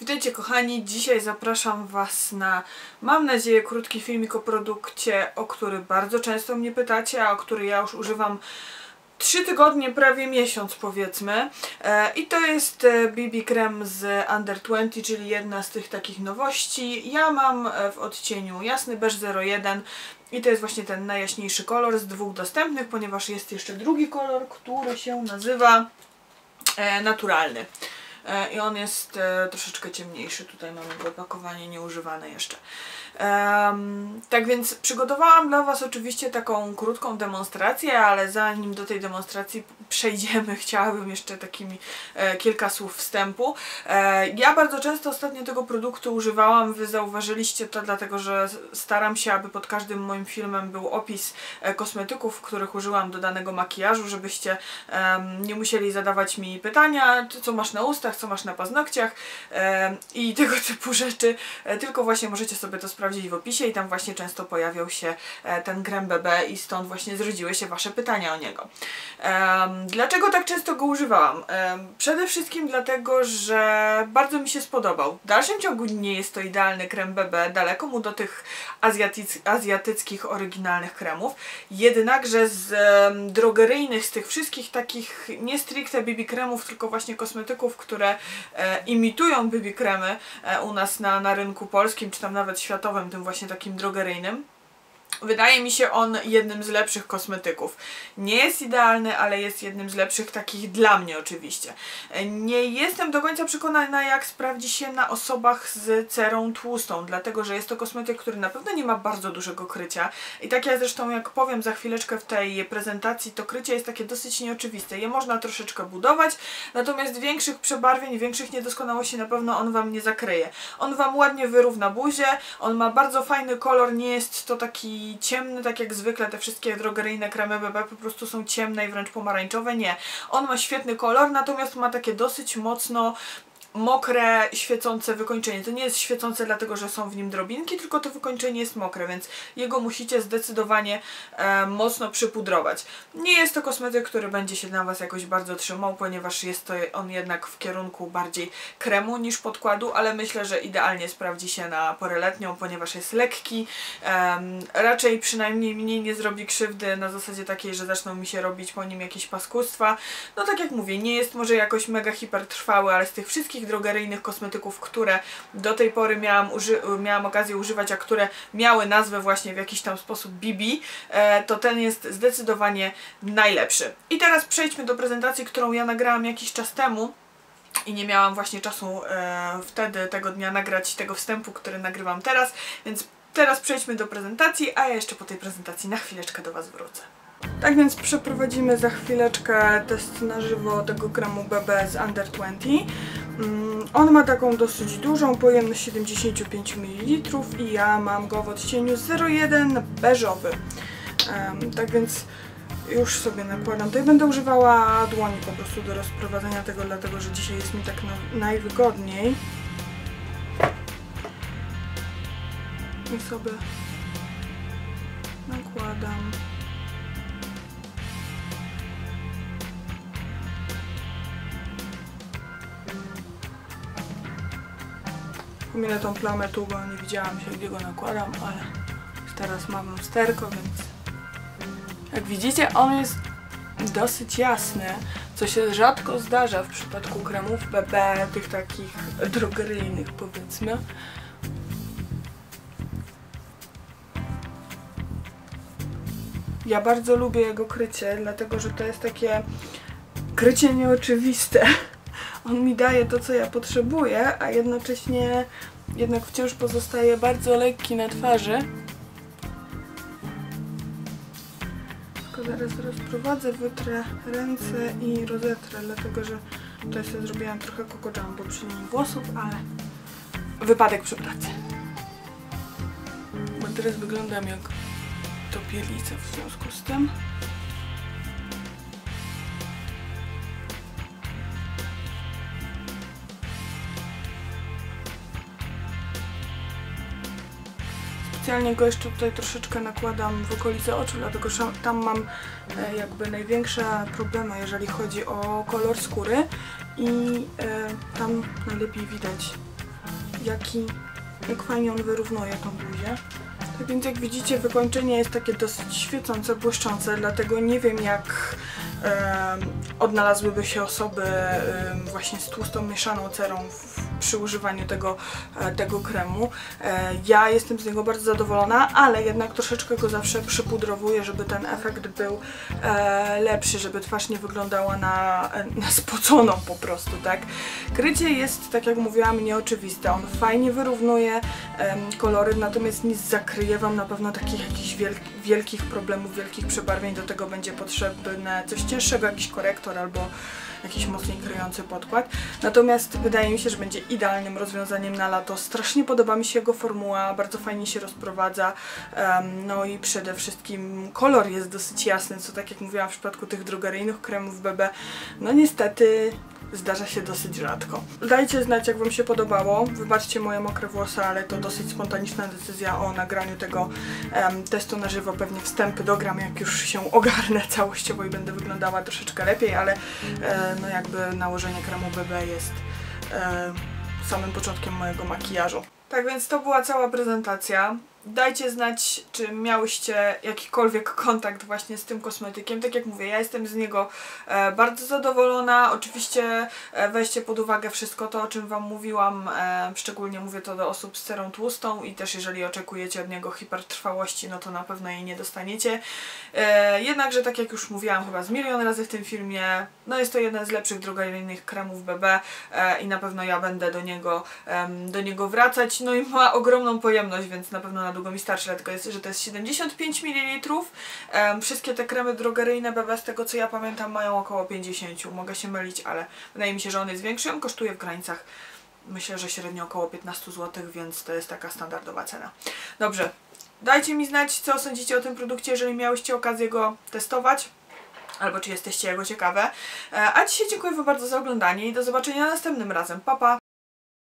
Witajcie kochani, dzisiaj zapraszam Was na, mam nadzieję, krótki filmik o produkcie, o który bardzo często mnie pytacie, a o który ja już używam 3 tygodnie, prawie miesiąc powiedzmy. E, I to jest e, BB krem z Under 20, czyli jedna z tych takich nowości. Ja mam e, w odcieniu jasny beż 01 i to jest właśnie ten najjaśniejszy kolor z dwóch dostępnych, ponieważ jest jeszcze drugi kolor, który się nazywa e, naturalny. E, I on jest e, troszeczkę ciemniejszy. Tutaj mamy opakowanie nieużywane jeszcze. Um, tak więc przygotowałam dla Was oczywiście taką krótką demonstrację, ale zanim do tej demonstracji przejdziemy, chciałabym jeszcze takimi e, kilka słów wstępu. E, ja bardzo często ostatnio tego produktu używałam, Wy zauważyliście to dlatego, że staram się, aby pod każdym moim filmem był opis e, kosmetyków, których użyłam do danego makijażu, żebyście nie musieli zadawać mi pytania, co masz na ustach, co masz na paznokciach i tego typu rzeczy, e, tylko właśnie możecie sobie to sprawdzić w opisie i tam właśnie często pojawiał się e, ten krem BB i stąd właśnie zrodziły się Wasze pytania o niego. Dlaczego tak często go używałam? Przede wszystkim dlatego, że bardzo mi się spodobał. W dalszym ciągu nie jest to idealny krem BB, daleko mu do tych azjatyc azjatyckich, oryginalnych kremów, jednakże z drogeryjnych, z tych wszystkich takich nie stricte BB kremów, tylko właśnie kosmetyków, które e, imitują BB kremy e, u nas na, na rynku polskim, czy tam nawet światowym, tym właśnie takim drogeryjnym. Wydaje mi się on jednym z lepszych kosmetyków. Nie jest idealny, ale jest jednym z lepszych takich dla mnie oczywiście. Nie jestem do końca przekonana jak sprawdzi się na osobach z cerą tłustą, dlatego że jest to kosmetyk, który na pewno nie ma bardzo dużego krycia i tak ja zresztą jak powiem za chwileczkę w tej prezentacji, to krycie jest takie dosyć nieoczywiste. Je można troszeczkę budować, natomiast większych przebarwień, większych niedoskonałości na pewno on Wam nie zakryje. On Wam ładnie wyrówna buzię, on ma bardzo fajny kolor, nie jest to taki ciemny, tak jak zwykle te wszystkie drogeryjne kremy BB po prostu są ciemne i wręcz pomarańczowe. Nie. On ma świetny kolor, natomiast ma takie dosyć mocno mokre, świecące wykończenie. To nie jest świecące dlatego, że są w nim drobinki, tylko to wykończenie jest mokre, więc jego musicie zdecydowanie e, mocno przypudrować. Nie jest to kosmetyk, który będzie się na Was jakoś bardzo trzymał, ponieważ jest to on jednak w kierunku bardziej kremu niż podkładu, ale myślę, że idealnie sprawdzi się na porę letnią, ponieważ jest lekki. E, raczej przynajmniej mniej nie zrobi krzywdy na zasadzie takiej, że zaczną mi się robić po nim jakieś paskustwa. No tak jak mówię, nie jest może jakoś mega hipertrwały, ale z tych wszystkich drogeryjnych kosmetyków, które do tej pory miałam, miałam okazję używać, a które miały nazwę właśnie w jakiś tam sposób BB, e, to ten jest zdecydowanie najlepszy. I teraz przejdźmy do prezentacji, którą ja nagrałam jakiś czas temu i nie miałam właśnie czasu e, wtedy tego dnia nagrać tego wstępu, który nagrywam teraz, więc teraz przejdźmy do prezentacji, a ja jeszcze po tej prezentacji na chwileczkę do Was wrócę. Tak więc przeprowadzimy za chwileczkę test na żywo tego kremu BB z Under 20. Mm, on ma taką dosyć dużą pojemność 75 ml i ja mam go w odcieniu 01 beżowy. Tak więc już sobie nakładam. Tutaj będę używała dłoni po prostu do rozprowadzenia tego, dlatego że dzisiaj jest mi tak na, najwygodniej. I sobie nakładam. Pominę tą plamę tu, bo nie widziałam się gdzie go nakładam, ale teraz mam lusterko, więc jak widzicie on jest dosyć jasny, co się rzadko zdarza w przypadku kremów BB, tych takich drogeryjnych powiedzmy. Ja bardzo lubię jego krycie, dlatego że to jest takie krycie nieoczywiste on mi daje to, co ja potrzebuję, a jednocześnie jednak wciąż pozostaje bardzo lekki na twarzy. Tylko zaraz rozprowadzę, wytrę ręce i rozetrę, dlatego że tutaj sobie zrobiłam trochę koko jumbo przy linii włosów, ale wypadek przy pracy. Bo teraz wyglądam jak topielica w związku z tym. Specjalnie go jeszcze tutaj troszeczkę nakładam w okolice oczu, dlatego że tam mam e, jakby największe problemy, jeżeli chodzi o kolor skóry i e, tam najlepiej widać jaki, jak fajnie on wyrównuje tą buzię. Tak więc jak widzicie wykończenie jest takie dosyć świecące, błyszczące, dlatego nie wiem jak odnalazłyby się osoby właśnie z tłustą mieszaną cerą przy używaniu tego, e, tego kremu. E, ja jestem z niego bardzo zadowolona, ale jednak troszeczkę go zawsze przypudrowuję, żeby ten efekt był e, lepszy, żeby twarz nie wyglądała na, na spoconą po prostu, tak? Krycie jest, tak jak mówiłam, nieoczywiste. On fajnie wyrównuje kolory, natomiast nie zakryje Wam na pewno takich jakichś wielk, wielkich problemów, wielkich przebarwień. Do tego będzie potrzebne coś cięższego, jakiś korektor albo jakiś mocniej kryjący podkład. Natomiast wydaje mi się, że będzie idealnym rozwiązaniem na lato. Strasznie podoba mi się jego formuła, bardzo fajnie się rozprowadza. no i przede wszystkim kolor jest dosyć jasny, co tak jak mówiłam w przypadku tych drogeryjnych kremów BB, no niestety zdarza się dosyć rzadko. Dajcie znać, jak Wam się podobało. Wybaczcie moje mokre włosy, ale to dosyć spontaniczna decyzja o nagraniu tego em, testu na żywo. Pewnie wstępy dogram, jak już się ogarnę całościowo i będę wyglądała troszeczkę lepiej, ale e, no jakby nałożenie kremu BB jest e, samym początkiem mojego makijażu. Tak więc to była cała prezentacja. Dajcie znać, czy miałyście jakikolwiek kontakt właśnie z tym kosmetykiem. Tak jak mówię, ja jestem z niego e, bardzo zadowolona. Oczywiście e, weźcie pod uwagę wszystko to, o czym Wam mówiłam. E, szczególnie mówię to do osób z cerą tłustą i też jeżeli oczekujecie od niego hipertrwałości, no to na pewno jej nie dostaniecie. Jednakże, tak jak już mówiłam chyba z milion razy w tym filmie, no jest to jeden z lepszych drogeryjnych kremów BB i na pewno ja będę do niego, do niego wracać. No i ma ogromną pojemność, więc na pewno na długo mi starczy, dlatego jest, że to jest 75 ml. Em, wszystkie te kremy drogeryjne BB, z tego co ja pamiętam, mają około 50. Mogę się mylić, ale wydaje mi się, że on jest większy. On kosztuje w granicach myślę, że średnio około 15 zł, więc to jest taka standardowa cena. Dobrze, dajcie mi znać, co sądzicie o tym produkcie, jeżeli miałyście okazję go testować. Albo czy jesteście jego ciekawe. E, A dzisiaj dziękuję Wam bardzo za oglądanie i do zobaczenia następnym razem. Pa, pa!